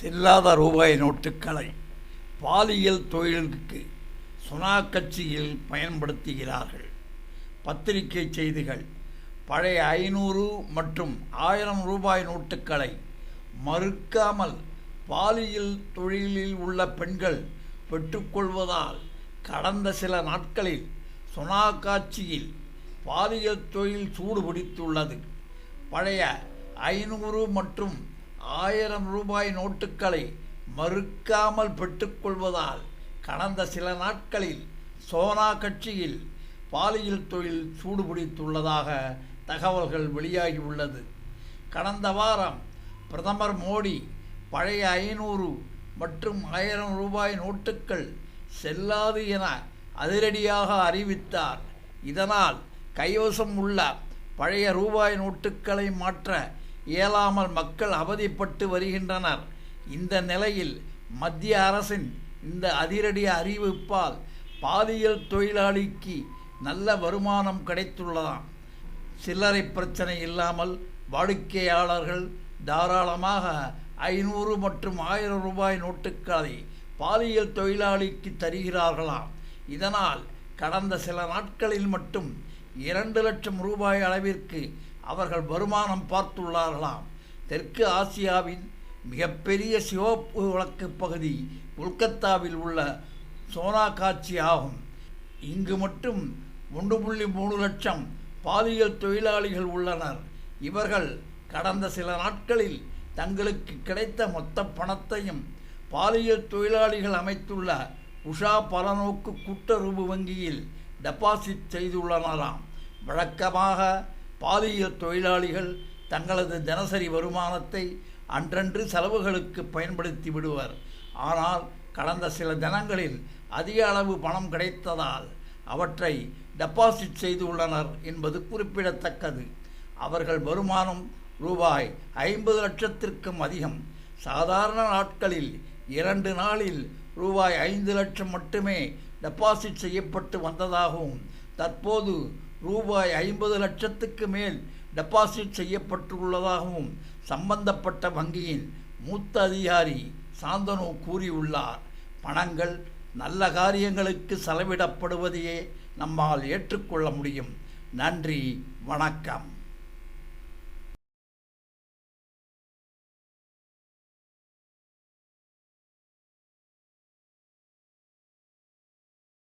செல்லாத ரூபாய் நோட்டுகளை பாலியல் தொழிலுக்கு சுனா கட்சியில் பயன்படுத்துகிறார்கள். பத்திரிகை செய்திகள் பழைய ஐநூறு மற்றும் ஆயிரம் ரூபாய் நோட்டுகளை மறுக்காமல் பாலியல் தொழிலில் உள்ள பெண்கள் பெற்றுக்கொள்வதால் கடந்த சில நாட்களில் சுனா காட்சியில் பாலியல் தொழில் சூடுபிடித்துள்ளது. பழைய ஐநூறு மற்றும் ஆயிரம் ரூபாய் நோட்டுகளை மறுக்காமல் பெற்றுக்கொள்வதால் கடந்த சில நாட்களில் சோனா கட்சியில் பாலியல் தொழில் சூடுபிடித்துள்ளதாக தகவல்கள் வெளியாகியுள்ளது கடந்த வாரம் பிரதமர் மோடி பழைய ஐநூறு மற்றும் ஆயிரம் ரூபாய் நோட்டுகள் செல்லாது என அதிரடியாக அறிவித்தார். இதனால் கைவசம் உள்ள பழைய ரூபாய் நோட்டுகளை மாற்ற இயலாமல் மக்கள் அவதிப்பட்டு வருகின்றனர். இந்த நிலையில் மத்திய அரசின் இந்த அதிரடி அறிவிப்பால் பாலியல் தொழிலாளிக்கு நல்ல வருமானம் கிடைத்துள்ளதாம். சில்லறை பிரச்சனை இல்லாமல் வாடிக்கையாளர்கள் தாராளமாக ஐநூறு மற்றும் ஆயிரம் ரூபாய் நோட்டுகளை பாலியல் தொழிலாளிக்கு தருகிறார்களாம். இதனால் கடந்த சில நாட்களில் மட்டும் இரண்டு லட்சம் ரூபாய் அளவிற்கு அவர்கள் வருமானம் பார்த்துள்ளார்களாம். தெற்கு ஆசியாவின் மிகப்பெரிய சிவப்பு விளக்கு பகுதி கொல்கத்தாவில் உள்ள சோனா காட்சி ஆகும். இங்கு மட்டும் ஒன்று புள்ளி மூணு லட்சம் பாலியல் தொழிலாளிகள் உள்ளனர். இவர்கள் கடந்த சில நாட்களில் தங்களுக்கு கிடைத்த மொத்த பணத்தையும் பாலியல் தொழிலாளிகள் அமைத்துள்ள உஷா பலநோக்கு கூட்டுறவு வங்கியில் டெபாசிட் செய்துள்ளனராம். வழக்கமாக பாலியல் தொழிலாளிகள் தங்களது தினசரி வருமானத்தை அன்றன்று செலவுகளுக்கு பயன்படுத்தி விடுவர். ஆனால் கடந்த சில தினங்களில் அதிக அளவு பணம் கிடைத்ததால் அவற்றை டெபாசிட் செய்துள்ளனர் என்பது குறிப்பிடத்தக்கது. அவர்கள் வருமானம் ரூபாய் ஐம்பது லட்சத்திற்கும் அதிகம். சாதாரண நாட்களில் இரண்டு நாளில் ரூபாய் ஐந்து லட்சம் மட்டுமே டெபாசிட் செய்யப்பட்டு வந்ததாகவும் தற்போது ரூபாய் ஐம்பது லட்சத்துக்கு மேல் டெபாசிட் செய்யப்பட்டுள்ளதாகவும் சம்பந்தப்பட்ட வங்கியின் மூத்த அதிகாரி சாந்தனு கூறியுள்ளார். பணங்கள் நல்ல காரியங்களுக்கு செலவிடப்படுவதையே நம்மால் ஏற்றுக்கொள்ள முடியும். நன்றி வணக்கம்.